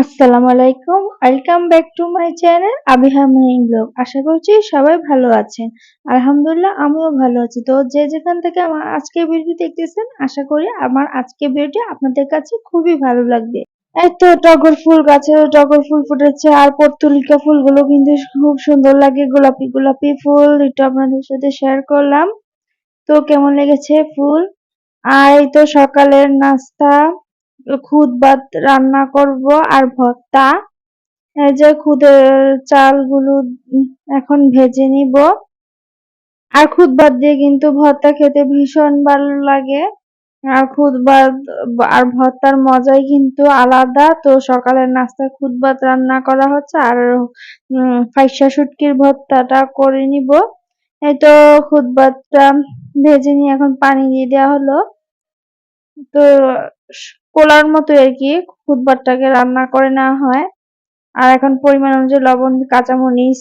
আসসালামু আলাইকুম। Welcome back to my channel Abiha Mahin vlog আশা করছি সবাই ভালো আছেন। আলহামদুলিল্লাহ, আমিও ভালো আছি। তো যে যেখান থেকে আমার আজকে ভিডিও দেখতেছেন, আশা করি আমার আজকে ভিডিওটি আপনাদের কাছে খুবই ভালো লাগবে। এই তো টগর ফুল গাছে টগর ফুল ফুটেছে, আর পর্তুলিকা ফুলগুলো কিন্তু খুব সুন্দর লাগে। গোলাপি গোলাপি ফুল এটা আপনাদের সাথে শেয়ার করলাম। তো কেমন লেগেছে ফুল? আর এই তো সকালের নাস্তা। খুদ ভাত রান্না করব আর ভর্তা। এই যে খুদের চালগুলো এখন ভেজে নিব। আর খুদ ভাত দিয়ে কিন্তু ভর্তা খেতে ভীষণ ভালো লাগে। আর খুদ ভাত আর ভর্তার মজাই কিন্তু আলাদা। তো সকালের নাস্তায় খুদ ভাত রান্না করা হচ্ছে আর ফাইসা শুটকির ভর্তাটা করে নিব। এই তো খুদ ভাতটা ভেজে নিয়ে এখন পানি দিয়ে দেওয়া হলো। তো পোলার মতো আর কি, খুদবারটাকে রান্না করে নেওয়া হয়। আর এখন পরিমাণ অনুযায়ী লবণ, কাঁচামরিচ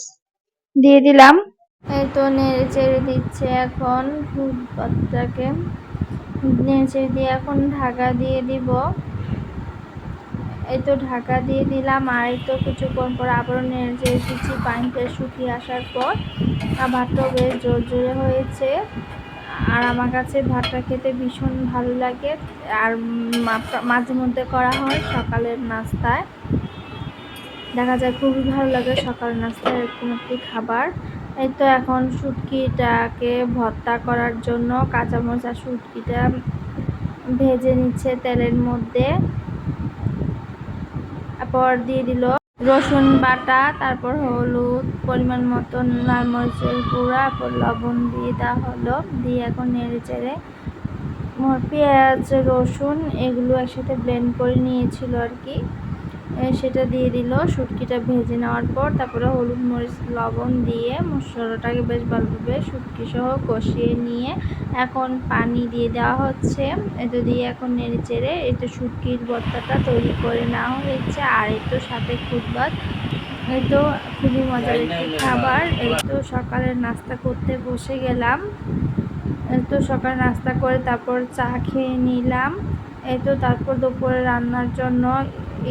দিয়ে দিলাম। এই তো নেড়ে চেড়ে দিচ্ছে এখন খুদবারটাকে। নেড়ে চেড়ে দিয়ে এখন ঢাকা দিয়ে দিব। এই তো ঢাকা দিয়ে দিলাম। আর এই তো কিছুক্ষণ পর আবারও নেড়ে চেড়ে দিচ্ছি। পানিটা শুকিয়ে আসার পর আর ভাতটাও বেশ জোর জোরে হয়েছে। আর আমার কাছে ভাতটা খেতে ভীষণ ভালো লাগে। আর মাঝে মধ্যে করা হয় সকালের নাস্তায়। দেখা যায় খুবই ভালো লাগে সকালের নাস্তায় এরকম একটি খাবার। এই তো এখন শুটকিটাকে ভর্তা করার জন্য কাঁচামরিচ আর শুটকিটা ভেজে নিচ্ছে তেলের মধ্যে। তারপর দিয়ে দিল রসুন বাটা, তারপর হলুদ, পরিমাণ মতন লাল মরিচের গুঁড়া, তারপর লবণ দিয়ে দেওয়া হলো। দিয়ে এখন নেড়ে চেড়ে পেঁয়াজ, রসুন এগুলো একসাথে ব্লেন্ড করে নিয়েছিল আর কি। সেটা দিয়ে দিল। শুটকিটা ভেজে নেওয়ার পর তারপরে হলুদ মরিচ, লবণ দিয়ে মশলাটাকে বেশ ভালোভাবে শুটকি সহ কষিয়ে নিয়ে এখন পানি দিয়ে দেওয়া হচ্ছে। এটা দিয়ে এখন নেড়ে চেড়ে এটা শুটকির ভর্তাটা তৈরি করে নেওয়া হয়েছে। আর এই তো সাথে খুদবাদ। এই তো খুবই মজার একটি খাবার। এই তো সকালের নাস্তা করতে বসে গেলাম। তো সকালে নাস্তা করে তারপর চা খেয়ে নিলাম। এই তো তারপর দুপুরে রান্নার জন্য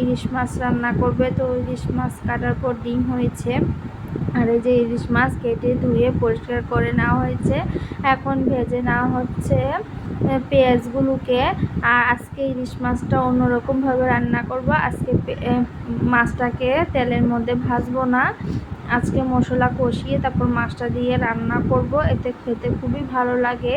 ইলিশ মাছ রান্না করবে। তো ইলিশ মাছ কাটার পর ডিম হয়েছে। আর এই যে ইলিশ মাছ কেটে ধুয়ে পরিষ্কার করে নেওয়া হয়েছে। এখন ভেজে নেওয়া হচ্ছে পেঁয়াজগুলোকে। আর আজকে ইলিশ মাছটা অন্যরকমভাবে রান্না করব। আজকে মাছটাকে তেলের মধ্যে ভাজবো না। আজকে মশলা কষিয়ে তারপর মাছটা দিয়ে রান্না করব। এতে খেতে খুবই ভালো লাগে।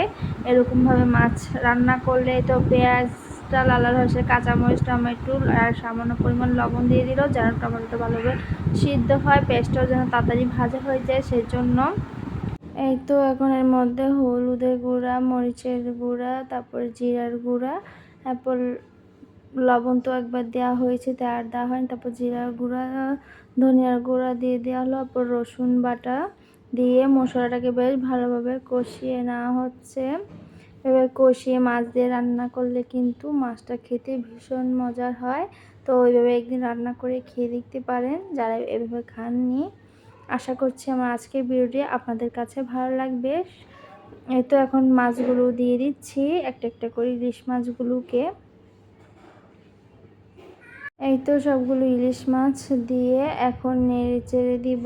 এরকমভাবে মাছ রান্না করলে তো পেঁয়াজ পেঁয়াজটা লাল লাল হয়েছে, কাঁচামরিচ, টমেটো, আর সামান্য পরিমাণ লবণ দিয়ে দিল, যেন টমেটোটা ভালোভাবে সিদ্ধ হয়, পেস্টটাও যেন তাড়াতাড়ি ভাজা হয়ে যায় সেই জন্য এই তো এখন এর মধ্যে হলুদের গুঁড়া, মরিচের গুঁড়া, তারপর জিরার গুঁড়া, তারপর লবণ তো একবার দেওয়া হয়েছে আর দেওয়া হয়নি, তারপর জিরার গুঁড়া, ধনিয়ার গুঁড়া দিয়ে দেওয়া হলো, তারপর রসুন বাটা দিয়ে মশলাটাকে বেশ ভালোভাবে কষিয়ে নেওয়া হচ্ছে। এবার কষিয়ে মাছ দিয়ে রান্না করলে কিন্তু মাছটা খেতে ভীষণ মজার হয়। তো ওইভাবে একদিন রান্না করে খেয়ে দেখতে পারেন যারা এভাবে খাননি। আশা করছি আমার আজকের ভিডিওটি আপনাদের কাছে ভালো লাগবে। এই তো এখন মাছগুলো দিয়ে দিচ্ছি, একটা একটা করে ইলিশ মাছগুলোকে। এই তো সবগুলো ইলিশ মাছ দিয়ে এখন নেড়ে চেড়ে দিব।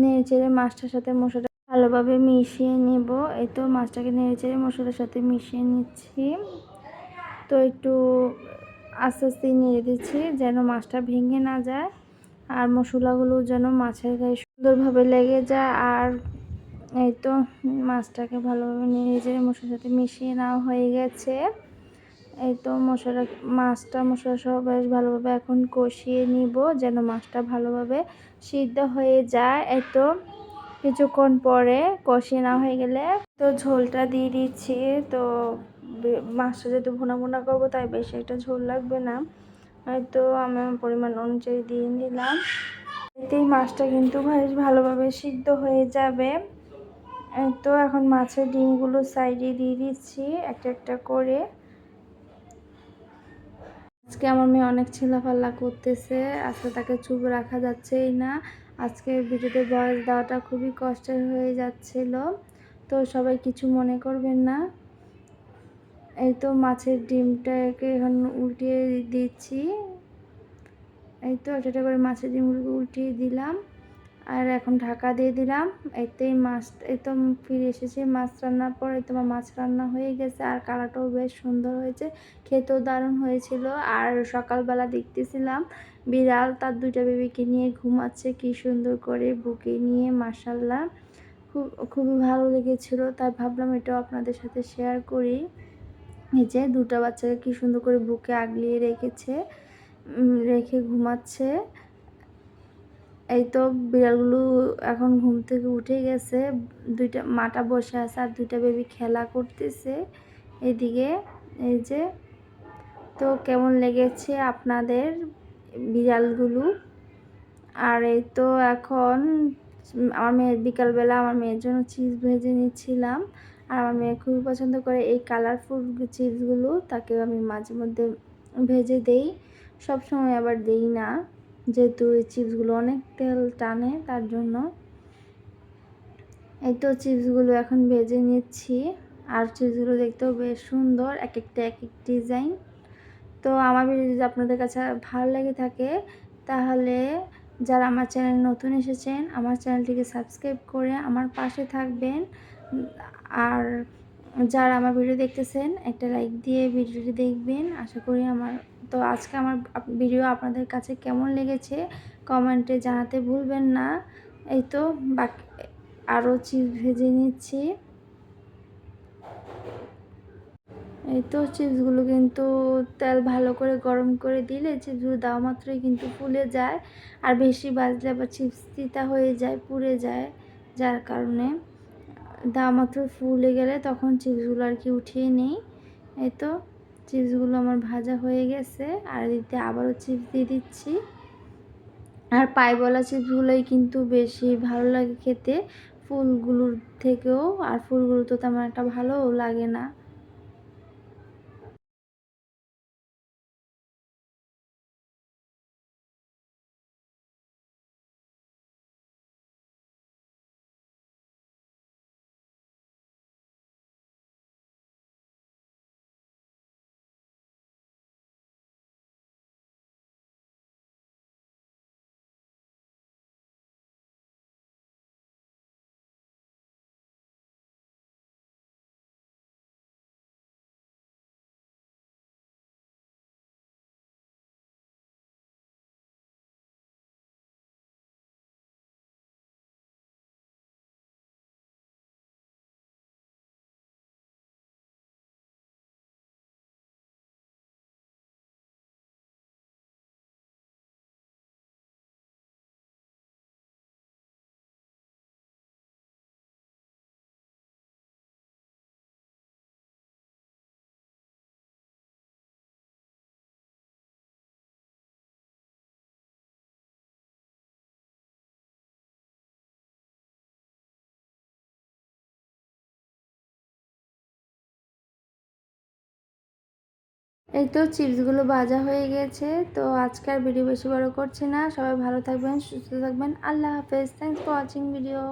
নেড়ে চেড়ে মাছটার সাথে মশলাটা ভালোভাবে মিশিয়ে নেব। এই তো মাছটাকে নেড়ে চেড়ে মশলার সাথে মিশিয়ে নিচ্ছি। তো একটু আস্তে আস্তে নেড়ে দিচ্ছি যেন মাছটা ভেঙে না যায় আর মশলাগুলো যেন মাছের গায়ে সুন্দরভাবে লেগে যায়। আর এই তো মাছটাকে ভালোভাবে নেড়ে চেড়ে মশলার সাথে মিশিয়ে নেওয়া হয়ে গেছে। এই তো মশলা, মাছটা, মশলা সহ বেশ ভালোভাবে এখন কষিয়ে নিব যেন মাছটা ভালোভাবে সিদ্ধ হয়ে যায়। এই তো কিছুক্ষণ পরে কষিয়ে না হয়ে গেলে তো ঝোলটা দিয়ে দিচ্ছি। তো মাছটা যেহেতু ভুনা ভুনা করব, তাই বেশি একটা ঝোল লাগবে না। হয়তো আমি পরিমাণ অনুযায়ী দিয়ে নিলাম। এতেই মাছটা কিন্তু বেশ ভালোভাবে সিদ্ধ হয়ে যাবে। তো এখন মাছের ডিমগুলো সাইডে দিয়ে দিচ্ছি একটা একটা করে। আজকে আমার মেয়ে অনেক ছেলাফাল্লা করতেছে, আজকে তাকে চুপ রাখা যাচ্ছেই না। আজকে ভিডিওতে বয়স দেওয়াটা খুবই কষ্টের হয়ে যাচ্ছিল। তো সবাই কিছু মনে করবেন না। এই তো মাছের ডিমটাকে এখন উল্টিয়ে দিচ্ছি। এই তো একটা করে মাছের ডিমগুলো উল্টিয়ে দিলাম। আর এখন ঢাকা দিয়ে দিলাম। এতেই মাছ, এই তো ফিরে এসেছি। মাছ রান্নার পর এই তোমার মাছ রান্না হয়ে গেছে। আর কালারটাও বেশ সুন্দর হয়েছে। খেতেও দারুণ হয়েছিল। আর সকালবেলা দেখতেছিলাম বিড়াল তার দুইটা বেবিকে নিয়ে ঘুমাচ্ছে, কি সুন্দর করে বুকে নিয়ে মাসাল্লাহ খুব, খুবই ভালো লেগেছিল। তাই ভাবলাম এটাও আপনাদের সাথে শেয়ার করি। এই যে দুটা বাচ্চাকে কি সুন্দর করে বুকে আগলিয়ে রেখেছে রেখে ঘুমাচ্ছে। এই তো বিড়ালগুলো এখন ঘুম থেকে উঠে গেছে। দুইটা, মাটা বসে আছে আর দুইটা বেবি খেলা করতেছে এদিকে। এই যে, তো কেমন লেগেছে আপনাদের? বিড়ালগুলো। আর এই তো এখন আমার মেয়ের বিকালবেলা আমার মেয়ের জন্য চিজ ভেজে নিচ্ছিলাম। আর আমার মেয়ে খুবই পছন্দ করে এই কালারফুল চিজগুলো তাকে আমি মাঝে মধ্যে ভেজে দেই। সব সময় আবার দেই না, যেহেতু এই চিপসগুলো অনেক তেল টানে তার জন্য। এই তো চিপসগুলো এখন ভেজে নিচ্ছি। আর চিপসগুলো দেখতেও বেশ সুন্দর, এক একটা, এক এক ডিজাইন। তো আমার ভিডিও যদি আপনাদের কাছে ভালো লেগে থাকে, তাহলে যারা আমার চ্যানেল নতুন এসেছেন, আমার চ্যানেলটিকে সাবস্ক্রাইব করে আমার পাশে থাকবেন। আর যারা আমার ভিডিও দেখতেছেন, একটা লাইক দিয়ে ভিডিওটি দেখবেন। আশা করি আমার, তো আজকে আমার ভিডিও আপনাদের কাছে কেমন লেগেছে, কমেন্টে জানাতে ভুলবেন না। এই তো, বাকি আরও চিজ ভেজে নিচ্ছি। এই তো চিপসগুলো কিন্তু তেল ভালো করে গরম করে দিলে চিপসগুলো দেওয়া মাত্রই কিন্তু ফুলে যায়। আর বেশি বাজলে আবার চিপস তিতা হয়ে যায়, পুড়ে যায়, যার কারণে দেওয়া মাত্র ফুলে গেলে তখন চিপসগুলো আর কি উঠিয়ে নিই। এই তো চিপসগুলো আমার ভাজা হয়ে গেছে, আর দিতে আবারও চিপস দিয়ে দিচ্ছি। আর পাইবলা চিপসগুলোই কিন্তু বেশি ভালো লাগে খেতে। ফুলগুলোর থেকেও, আর ফুলগুলো তো তেমন একটা ভালোও লাগে না। এই তো চিপসগুলো ভাজা হয়ে গেছে, তো আজকের ভিডিও বেশি বড় করছি না। সবাই ভালো থাকবেন, সুস্থ থাকবেন। আল্লাহ হাফেজ। Thanks for watching video